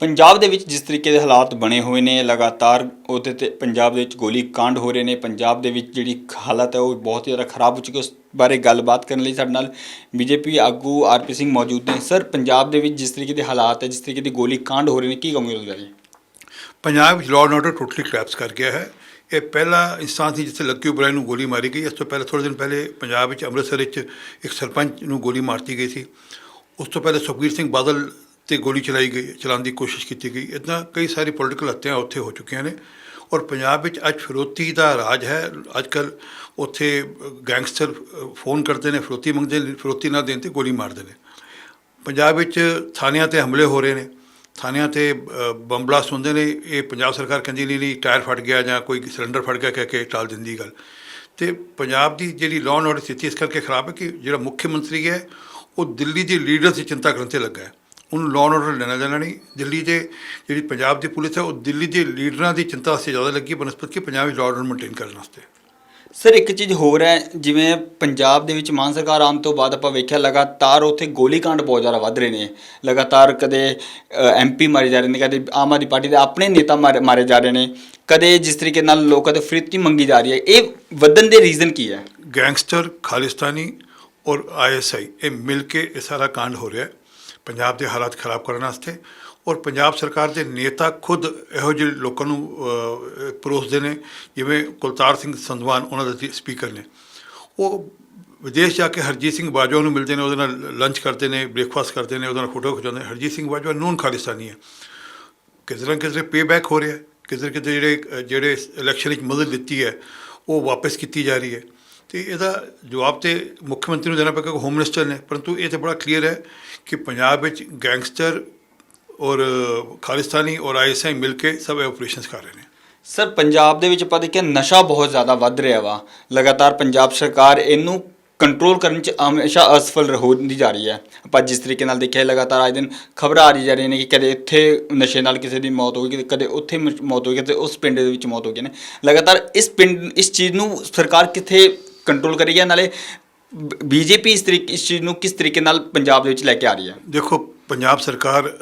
ਪੰਜਾਬ ਦੇ ਵਿੱਚ ਜਿਸ ਤਰੀਕੇ ਦੇ ਹਾਲਾਤ ਬਣੇ ਹੋਏ ਨੇ, ਲਗਾਤਾਰ ਉਹਦੇ ਤੇ ਪੰਜਾਬ ਦੇ ਵਿੱਚ ਗੋਲੀ ਕਾਂਡ ਹੋ ਰਹੇ ਨੇ, ਪੰਜਾਬ ਦੇ ਵਿੱਚ ਜਿਹੜੀ ਹਾਲਤ ਹੈ ਉਹ ਬਹੁਤ ਹੀ ਜ਼ਿਆਦਾ ਖਰਾਬ ਹੋ ਚੁੱਕੀ ਉਸ ਬਾਰੇ ਗੱਲਬਾਤ ਕਰਨ ਲਈ ਸਾਡੇ ਨਾਲ ਬੀਜੇਪੀ ਆਗੂ ਆਰਪੀ ਸਿੰਘ ਮੌਜੂਦ ਨੇ। ਸਰ, ਪੰਜਾਬ ਦੇ ਵਿੱਚ ਜਿਸ ਤਰੀਕੇ ਦੇ ਹਾਲਾਤ ਹੈ, ਜਿਸ ਤਰੀਕੇ ਦੀ ਗੋਲੀ ਕਾਂਡ ਹੋ ਰਹੇ ਨੇ, ਕੀ ਕਹੋਗੇ ਉਸ ਬਾਰੇ ਪੰਜਾਬ ਵਿੱਚ law and order totally collapse ਕਰ ਗਿਆ ਹੈ। ਇਹ ਪਹਿਲਾ ਇਨਸਾਨ ਸੀ ਜਿੱਥੇ ਲੱਕੀ ਉਬਰਾਏ ਨੂੰ ਗੋਲੀ ਮਾਰੀ ਗਈ। ਇਸ ਤੋਂ ਪਹਿਲਾਂ, ਥੋੜ੍ਹੇ ਦਿਨ ਪਹਿਲੇ ਪੰਜਾਬ ਵਿੱਚ ਅੰਮ੍ਰਿਤਸਰ ਵਿੱਚ ਇੱਕ ਸਰਪੰਚ ਨੂੰ ਗੋਲੀ ਮਾਰਤੀ ਗਈ ਸੀ। ਉਸ ਤੋਂ ਪਹਿਲੇ ਸੁਖਬੀਰ ਸਿੰਘ ਬਾਦਲ ਤੇ ਗੋਲੀ ਚਲਾਈ ਗਈ, ਚਲਾਉਣ ਦੀ ਕੋਸ਼ਿਸ਼ ਕੀਤੀ ਗਈ। ਇੱਦਾਂ ਕਈ ਸਾਰੀ ਪੋਲੀਟੀਕਲ ਹੱਤਿਆਂ ਉੱਥੇ ਹੋ ਚੁੱਕੀਆਂ ਨੇ। ਔਰ ਪੰਜਾਬ ਵਿੱਚ ਅੱਜ ਫਿਰੋਤੀ ਦਾ ਰਾਜ ਹੈ। ਅੱਜ ਕੱਲ ਉੱਥੇ ਗੈਂਗਸਟਰ ਫੋਨ ਕਰਦੇ ਨੇ, ਫਿਰੋਤੀ ਮੰਗਦੇ ਨੇ, ਫਿਰੋਤੀ ਨਾ ਦੇਣ ਤੇ ਗੋਲੀ ਮਾਰਦੇ ਨੇ। ਪੰਜਾਬ ਵਿੱਚ ਥਾਣਿਆਂ ਤੇ ਹਮਲੇ ਹੋ ਰਹੇ ਨੇ। ਥਾਣਿਆਂ ਤੇ ਬੰਬ ਬਲਾਸਟ ਹੁੰਦੇ ਨੇ। ਇਹ ਪੰਜਾਬ ਸਰਕਾਰ ਕਹਿੰਦੀ ਨਹੀਂ ਨਹੀਂ, ਟਾਇਰ ਫਟ ਗਿਆ ਜਾਂ ਕੋਈ ਸਿਲੰਡਰ ਫਟ ਗਿਆ, ਕਹਿ ਕੇ ਟਾਲ ਦਿੰਦੀ ਗੱਲ। ਤੇ ਪੰਜਾਬ ਦੀ ਜਿਹੜੀ ਲਾਅ ਐਂਡ ਆਰਡਰ ਸਥਿਤੀ ਇਸ ਕਰਕੇ ਖਰਾਬ ਹੈ ਕਿ ਜਿਹੜਾ ਮੁੱਖ ਮੰਤਰੀ ਹੈ, ਉਹ ਦਿੱਲੀ ਦੀ ਲੀਡਰ ਦੀ ਚਿੰਤਾ ਕਰਨ ਤੇ ਲੱਗਾ ਹੈ। ਉਹਨੂੰ ਲਾਅ ਆਰਡਰ ਲੈਣਾ ਜਾਣਾ ਨਹੀਂ। ਦਿੱਲੀ ਦੇ ਜਿਹੜੀ ਪੰਜਾਬ ਦੀ ਪੁਲਿਸ ਹੈ ਉਹ ਦਿੱਲੀ ਦੇ ਲੀਡਰਾਂ ਦੀ ਚਿੰਤਾ ਵਾਸਤੇ ਜ਼ਿਆਦਾ ਲੱਗੀ ਬਨਸਪਤ ਕਿ ਪੰਜਾਬ ਵਿੱਚ ਲਾਅ ਆਰਡਰ ਮੇਨਟੇਨ ਕਰਨ ਵਾਸਤੇ। ਸਰ ਇੱਕ ਚੀਜ਼ ਹੋਰ ਹੈ ਜਿਵੇਂ ਪੰਜਾਬ ਦੇ ਵਿੱਚ ਮਾਨ ਸਰਕਾਰ ਆਉਣ ਤੋਂ ਬਾਅਦ ਆਪਾਂ ਵੇਖਿਆ ਲਗਾਤਾਰ ਉੱਥੇ ਗੋਲੀकांड ਬਹੁਤ ਜ਼ਿਆਦਾ ਵੱਧ ਰਹੇ ਨੇ। ਲਗਾਤਾਰ ਕਦੇ ਐਮਪੀ ਮਾਰੇ ਜਾ ਰਹੇ ਨੇ ਕਦੇ ਆਮ ਆਦਮੀ ਪਾਰਟੀ ਦੇ ਆਪਣੇ ਨੇਤਾ ਮਾਰੇ ਮਾਰੇ ਜਾ ਰਹੇ ਨੇ। ਕਦੇ ਜਿਸ ਤਰੀਕੇ ਨਾਲ ਲੋਕਾਂ ਤੋਂ ਫਰਿੱਤੀ ਮੰਗੀ ਜਾ ਰਹੀ ਹੈ ਇਹ ਵਧਣ ਦੇ ਰੀਜ਼ਨ ਕੀ ਹੈ? ਗੈਂਗਸਟਰ ਖਾਲਿਸਤਾਨੀ ਔਰ ਆਈਐਸਆਈ ਇਹ ਮਿਲ ਕੇ ਇਹ ਸਾਰਾ ਕਾਂਡ ਹੋ ਰਿਹਾ ਹੈ। ਪੰਜਾਬ ਦੇ ਹਾਲਾਤ ਖਰਾਬ ਕਰਨ ਵਾਸਤੇ ਔਰ ਪੰਜਾਬ ਸਰਕਾਰ ਦੇ ਨੇਤਾ ਖੁਦ ਇਹੋ ਜਿਹੇ ਲੋਕਾਂ ਨੂੰ ਪਰੋਸਦੇ ਨੇ, ਜਿਵੇਂ ਕੁਲਤਾਰ ਸਿੰਘ ਸੰਧਵਾਨ ਉਹਨਾਂ ਦੇ ਸਪੀਕਰ ਨੇ। ਉਹ ਵਿਦੇਸ਼ ਜਾ ਕੇ ਹਰਜੀਤ ਸਿੰਘ ਬਾਜਵਾ ਨੂੰ ਮਿਲਦੇ ਨੇ, ਉਹਦੇ ਨਾਲ ਲੰਚ ਕਰਦੇ ਨੇ, ਬ੍ਰੇਕਫਾਸਟ ਕਰਦੇ ਨੇ, ਉਹਦੇ ਨਾਲ ਫੋਟੋ ਖਿਚਾਉਂਦੇ ਨੇ। ਹਰਜੀਤ ਸਿੰਘ ਬਾਜਵਾ ਨੂਨ ਖਾਲਿਸਤਾਨੀ ਹੈ। ਕਿਸੇ ਨਾ ਕਿਸੇ ਪੇਬੈਕ ਹੋ ਰਿਹਾ ਹੈ। ਕਿਧਰ ਕਿਧਰ ਜਿਹੜੇ ਜਿਹੜੇ ਇਲੈਕਸ਼ਨ ਵਿੱਚ ਮਦਦ ਦਿੱਤੀ ਹੈ, ਉਹ ਵਾਪਸ ਕੀਤੀ ਜਾ ਰਹੀ ਹੈ। ਤੇ ਇਹਦਾ ਜਵਾਬ ਤੇ ਮੁੱਖ ਮੰਤਰੀ ਨੂੰ ਦੇਣਾ ਪਏਗਾ ਹੋਮ ਮਿਨਿਸਟਰ ਨੇ। ਪਰੰਤੂ ਇਹ ਤੇ ਬੜਾ ਕਲੀਅਰ ਹੈ ਕਿ ਪੰਜਾਬ ਵਿੱਚ ਗੈਂਗਸਟਰ ਔਰ ਖਾਲਿਸਤਾਨੀ ਔਰ ਆਈਐਸਆਈ ਮਿਲ ਕੇ ਸਭ ਆਪਰੇਸ਼ਨਸ ਕਰ ਰਹੇ ਨੇ। ਸਰ, ਪੰਜਾਬ ਦੇ ਵਿੱਚ ਆਪਾਂ ਦੇਖਿਆ ਨਸ਼ਾ ਬਹੁਤ ਜ਼ਿਆਦਾ ਵੱਧ ਰਿਹਾ ਵਾ। ਲਗਾਤਾਰ ਪੰਜਾਬ ਸਰਕਾਰ ਇਹਨੂੰ ਕੰਟਰੋਲ ਕਰਨ ਚ ਹਮੇਸ਼ਾ ਅਸਫਲ ਹੁੰਦੀ ਜਾ ਰਹੀ ਹੈ। ਆਪਾਂ ਜਿਸ ਤਰੀਕੇ ਨਾਲ ਦੇਖਿਆ, ਲਗਾਤਾਰ ਅੱਜ ਦਿਨ ਖਬਰਾਂ ਆ ਰਹੀ ਜਾ ਰਹੀਆਂ ਨੇ ਕਿ ਕਦੇ ਇੱਥੇ ਨਸ਼ੇ ਨਾਲ ਕਿਸੇ ਦੀ ਮੌਤ ਹੋ ਗਈ, ਕਦੇ ਉੱਥੇ ਮੌਤ ਹੋ ਗਈ ਤੇ ਉਸ ਪਿੰਡ ਦੇ ਵਿੱਚ ਮੌਤ ਹੋ ਗਈ ਨੇ। ਲਗਾਤਾਰ ਇਸ ਪਿੰਡ, ਇਸ ਚੀਜ਼ ਨੂੰ ਸਰਕਾਰ ਕਿੱਥੇ ਕੰਟਰੋਲ ਕਰੀ ਹੈ ਨਾਲੇ ਬੀਜੇਪੀ ਇਸ ਤਰੀਕੇ ਇਸ ਚੀਜ਼ ਨੂੰ ਕਿਸ ਤਰੀਕੇ ਨਾਲ ਪੰਜਾਬ ਦੇ ਵਿੱਚ ਲੈ ਕੇ ਆ ਰਹੀ ਹੈ? ਦੇਖੋ ਪੰਜਾਬ ਸਰਕਾਰ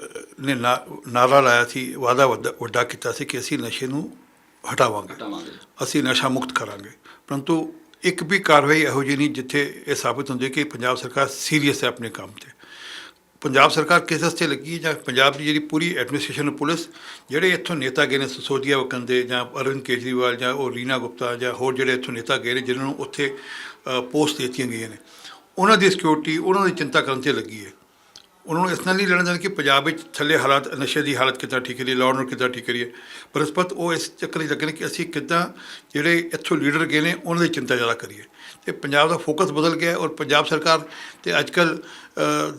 ਨੇ ਨਾਰਾ ਲਾਇਆ ਸੀ ਵੱਡਾ ਵੱਡਾ ਕੀਤਾ ਸੀ ਕਿ ਅਸੀਂ ਨਸ਼ੇ ਨੂੰ ਹਟਾਵਾਂਗੇ। ਅਸੀਂ ਨਸ਼ਾ ਮੁਕਤ ਕਰਾਂਗੇ। ਪਰੰਤੂ ਇੱਕ ਵੀ ਕਾਰਵਾਈ ਇਹੋ ਜਿਹੀ ਨਹੀਂ ਜਿੱਥੇ ਇਹ ਸਾਬਤ ਹੁੰਦੀ ਕਿ ਪੰਜਾਬ ਸਰਕਾਰ ਸੀਰੀਅਸ ਹੈ ਆਪਣੇ ਕੰਮ ਤੇ ਪੰਜਾਬ ਸਰਕਾਰ ਕਿਸ ਵਾਸਤੇ ਲੱਗੀ ਹੈ ਜਾਂ ਪੰਜਾਬ ਦੀ ਜਿਹੜੀ ਪੂਰੀ ਐਡਮਿਨਿਸਟ੍ਰੇਸ਼ਨ ਪੁਲਿਸ, ਜਿਹੜੇ ਇੱਥੋਂ ਨੇਤਾ ਗਏ ਨੇ ਸੋਧੀਆ ਵਕੰਦੇ ਜਾਂ ਅਰਵਿੰਦ ਕੇਜਰੀਵਾਲ ਜਾਂ ਉਹ ਰੀਨਾ ਗੁਪਤਾ ਜਾਂ ਹੋਰ ਜਿਹੜੇ ਇੱਥੋਂ ਨੇਤਾ ਗਏ ਨੇ, ਜਿਨ੍ਹਾਂ ਨੂੰ ਉੱਥੇ ਪੋਸਟ ਦਿੱਤੀਆਂ ਗਈਆਂ ਨੇ, ਉਹਨਾਂ ਦੀ ਸਿਕਿਉਰਿਟੀ ਉਹਨਾਂ ਦੀ ਚਿੰਤਾ ਕਰਨ ਤੇ ਲੱਗੀ ਹੈ। ਉਹਨਾਂ ਨੂੰ ਇਸ ਨਾਲ ਨਹੀਂ ਲੈਣਾ ਚਾਹੁੰਦੇ ਕਿ ਪੰਜਾਬ ਵਿੱਚ ਥੱਲੇ ਹਾਲਾਤ, ਨਸ਼ੇ ਦੀ ਹਾਲਤ ਕਿੱਦਾਂ ਠੀਕ ਕਰੀਏ ਲਾਅ ਨੂੰ ਕਿੱਦਾਂ ਠੀਕ ਕਰੀਏ। ਪਰਸਪਤ ਉਹ ਇਸ ਚੱਕਰ 'ਚ ਲੱਗਣ ਕਿ ਅਸੀਂ ਕਿੱਦਾਂ ਜਿਹੜੇ ਇੱਥੋਂ ਲੀਡਰ ਗਏ ਨੇ, ਉਹਨਾਂ ਦੀ ਚਿੰਤਾ ਜ਼ਿਆਦਾ ਕਰੀਏ। ਤੇ ਪੰਜਾਬ ਦਾ ਫੋਕਸ ਬਦਲ ਗਿਆ ਔਰ ਪੰਜਾਬ ਸਰਕਾਰ ਤੇ ਅੱਜ ਕੱਲ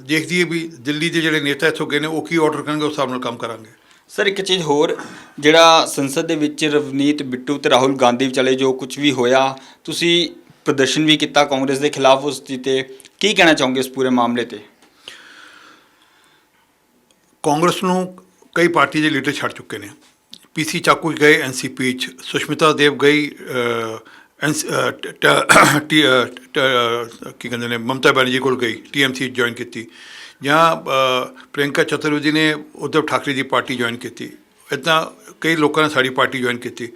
ਦੇਖਦੀ ਹੈ ਵੀ ਦਿੱਲੀ ਦੇ ਜਿਹੜੇ ਨੇਤਾ ਇੱਥੋਂ ਗਏ ਨੇ, ਉਹ ਕੀ ਆਰਡਰ ਕਰਨਗੇ, ਉਸ ਹਿਸਾਬ ਨਾਲ ਕੰਮ ਕਰਾਂਗੇ। ਸਰ, ਇੱਕ ਚੀਜ਼ ਹੋਰ, ਜਿਹੜਾ ਸੰਸਦ ਦੇ ਵਿੱਚ ਰਵਨੀਤ ਬਿੱਟੂ ਤੇ ਰਾਹੁਲ ਗਾਂਧੀ ਵਿਚਾਲੇ ਜੋ ਕੁਝ ਵੀ ਹੋਇਆ, ਤੁਸੀਂ ਪ੍ਰਦਰਸ਼ਨ ਵੀ ਕੀਤਾ ਕਾਂਗਰਸ ਦੇ ਖਿਲਾਫ ਉਸ ਦੀ ਤੇ। ਕੀ ਕਹਿਣਾ ਚਾਹੋਗੇ ਇਸ ਪੂਰੇ ਮਾਮਲੇ ਤੇ? ਕਾਂਗਰਸ ਨੂੰ ਕਈ ਪਾਰਟੀ ਦੇ ਲੀਡਰ ਛੱਡ ਚੁੱਕੇ ਨੇ। ਪੀਸੀ ਚਾਕੂ ਗਏ ਐਨਸੀਪੀ ਚ ਸੁਸ਼ਮਿਤਾ ਦੇਵ ਗਈ ਅਹ, ਟੀ- ਕੀ ਕਹਿੰਦੇ ਨੇ ਮਮਤਾ ਬੈਨਰਜੀ ਕੋਲ ਗਈ ਟੀਐਮਸੀ ਜੁਆਇਨ ਕੀਤੀ। ਜਾਂ ਅਹ, ਪ੍ਰਿਯੰਕਾ ਚਤੁਰਵੇਦੀ ਨੇ ਉद्धਵ ਠਾਕਰੇ ਦੀ ਪਾਰਟੀ ਜੁਆਇਨ ਕੀਤੀ। ਇਦਾਂ ਕਈ ਲੋਕਾਂ ਨੇ ਸਾਡੀ ਪਾਰਟੀ ਜੁਆਇਨ ਕੀਤੀ।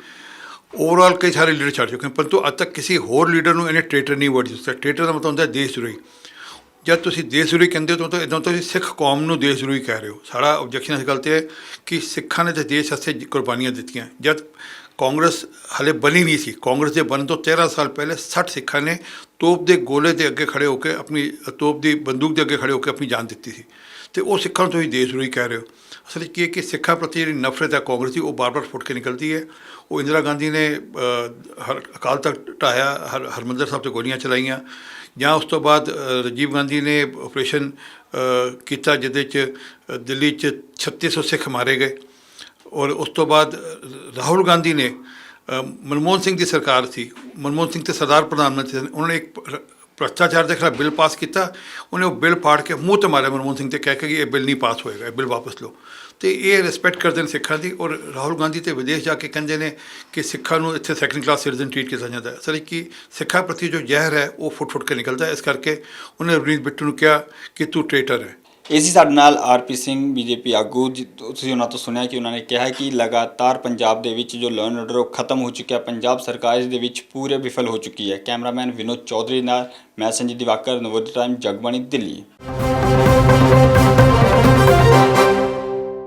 ਓਵਰਆਲ ਕਈ ਸਾਰੇ ਲੀਡਰ ਛੱਡ ਚੁੱਕੇ ਹਨ ਪਰੰਤੂ ਅੱਜ ਤੱਕ ਕਿਸੇ ਹੋਰ ਲੀਡਰ ਨੂੰ ਇਹਨੇ ਟ੍ਰੇਟਰ ਨਹੀਂ ਵਰਡ ਦਿੱਤਾ। ਟ੍ਰੇਟਰ ਦਾ ਮਤਲਬ ਹੁੰਦਾ ਦੇਸ਼ ਵਿਰੋਧੀ ਜਦ ਤੁਸੀਂ ਦੇਸ਼ ਵਿਰੋਧੀ ਕਹਿੰਦੇ ਹੋ ਤਾਂ ਇਦਾਂ ਤੁਸੀਂ ਸਿੱਖ ਕੌਮ ਨੂੰ ਦੇਸ਼ ਵਿਰੋਧੀ ਕਹਿ ਰਹੇ ਹੋ। ਸਾਡਾ ਆਬਜੈਕਸ਼ਨ ਇਸ ਗੱਲ ਤੇ ਹੈ ਕਿ ਸਿੱਖਾਂ ਨੇ ਤੇ ਦੇਸ਼ ਵਾਸਤੇ ਕੁਰਬਾਨੀਆਂ ਦਿੱਤੀਆਂ। ਜਦ ਕਾਂਗਰਸ ਹਲੇ ਬਣੀ ਨਹੀਂ ਸੀ, ਕਾਂਗਰਸ ਦੇ ਬਣਨ ਤੋਂ 13 ਸਾਲ ਪਹਿਲੇ 60 ਸਿੱਖਾਂ ਨੇ ਤੋਪ ਦੇ ਗੋਲੇ ਦੇ ਅੱਗੇ ਖੜੇ ਹੋ ਕੇ ਆਪਣੀ ਤੋਪ ਦੀ ਬੰਦੂਕ ਦੇ ਅੱਗੇ ਖੜੇ ਹੋ ਕੇ ਆਪਣੀ ਜਾਨ ਦਿੱਤੀ ਸੀ। ਤੇ ਉਹ ਸਿੱਖਾਂ ਨੂੰ ਤੁਸੀਂ ਦੇਸ਼ ਵਿਰੋਧੀ ਕਹਿ ਰਹੇ ਹੋ। ਅਸਲ ਵਿੱਚ ਕੀ ਹੈ ਕਿ ਸਿੱਖਾਂ ਪ੍ਰਤੀ ਜਿਹੜੀ ਨਫ਼ਰਤ ਹੈ ਕਾਂਗਰਸ ਦੀ ਉਹ ਬਾਰ-ਬਾਰ ਫੁੱਟ ਕੇ ਨਿਕਲਦੀ ਹੈ। ਉਹ ਇੰਦਰਾ ਗਾਂਧੀ ਨੇ ਹਰ ਅਕਾਲ ਤਖਤ ਢਾਇਆ ਹਰ ਹਰਮੰਦਰ ਸਾਹਿਬ ਤੇ ਗੋਲੀਆਂ ਚਲਾਈਆਂ। ਜਾਂ ਉਸ ਤੋਂ ਬਾਅਦ ਅ, ਰਾਜੀਵ ਗਾਂਧੀ ਨੇ ਆਪਰੇਸ਼ਨ ਕੀਤਾ ਜਿਹਦੇ ਚ ਦਿੱਲੀ ਚ 3600 ਸਿੱਖ ਮਾਰੇ ਗਏ। ਔਰ ਉਸ ਤੋਂ ਬਾਅਦ ਰਾਹੁਲ ਗਾਂਧੀ ਨੇ ਮਨਮੋਹਨ ਸਿੰਘ ਦੀ ਸਰਕਾਰ ਸੀ। ਮਨਮੋਹਨ ਸਿੰਘ ਤੇ ਸਰਦਾਰ ਪ੍ਰਧਾਨ ਮੰਤਰੀ ਸਨ। ਉਹਨਾਂ ਨੇ ਇੱਕ ਪ- ਭ੍ਰਸ਼ਟਾਚਾਰ ਦੇ ਖਿਲਾਫ ਬਿੱਲ ਪਾਸ ਕੀਤਾ। ਉਹਨੇ ਉਹ ਬਿੱਲ ਫਾੜ ਕੇ ਮੂੰਹ ਤੇ ਮਾਰਿਆ ਮਨਮੋਹਨ ਸਿੰਘ ਤੇ, ਕਹਿ ਕੇ ਕਿ ਇਹ ਬਿੱਲ ਨਹੀਂ ਪਾਸ ਹੋਏਗਾ, ਇਹ ਬਿੱਲ ਵਾਪਸ ਲਓ। ਤੇ ਇਹ ਰਿਸਪੈਕਟ ਕਰਦੇ ਨੇ ਸਿੱਖਾਂ ਦੀ ਔਰ ਰਾਹੁਲ ਗਾਂਧੀ ਤੇ ਵਿਦੇਸ਼ ਜਾ ਕੇ ਕਹਿੰਦੇ ਨੇ ਕਿ ਸਿੱਖਾਂ ਨੂੰ ਇੱਥੇ ਸੈਕੰਡ ਕਲਾਸ ਸਿਟੀਜ਼ਨ ਟ੍ਰੀਟ ਕੀਤਾ ਜਾਂਦਾ ਹੈ। ਅਸਲ ਕਿ ਸਿੱਖਾਂ ਪ੍ਰਤੀ ਜੋ ਜ਼ਹਿਰ ਹੈ, ਉਹ ਫੁੱਟ ਫੁੱਟ ਕੇ ਨਿਕਲਦਾ ਹੈ। ਇਸ ਕਰਕੇ ਉਹਨੇ ਰਵਨੀਤ ਬਿੱਟੂ ਨੂੰ ਕਿਹਾ ਕਿ ਤੂੰ ਟ੍ਰੇਟਰ ਹੈ। ਇਸੇ ਸਾਡੇ ਨਾਲ ਆਰਪੀ ਸਿੰਘ, ਬੀਜੇਪੀ ਆਗੂ, ਜੀ- ਤੁਸੀਂ ਉਹਨਾਂ ਤੋਂ ਸੁਣਿਆ ਕਿ ਉਹਨਾਂ ਨੇ ਕਿਹਾ ਕਿ ਲਗਾਤਾਰ ਪੰਜਾਬ ਦੇ ਵਿੱਚ ਜੋ ਲਾਅ ਆਰਡਰ ਉਹ ਖਤਮ ਹੋ ਚੁੱਕਿਆ। ਪੰਜਾਬ ਸਰਕਾਰ ਇਸ ਦੇ ਵਿੱਚ ਪੂਰੇ ਵਿਫਲ ਹੋ ਚੁੱਕੀ ਹੈ। ਕੈਮਰਾਮੈਨ ਵਿਨੋਦ ਚੌਧਰੀ ਨਾਲ, ਮੈਂ ਸੰਜੀਤ ਦਿਵਾਕਰ, ਨਵੋਦਿਆ ਟਾਈਮ, ਜਗਬਾਣੀ, ਦਿੱਲੀ।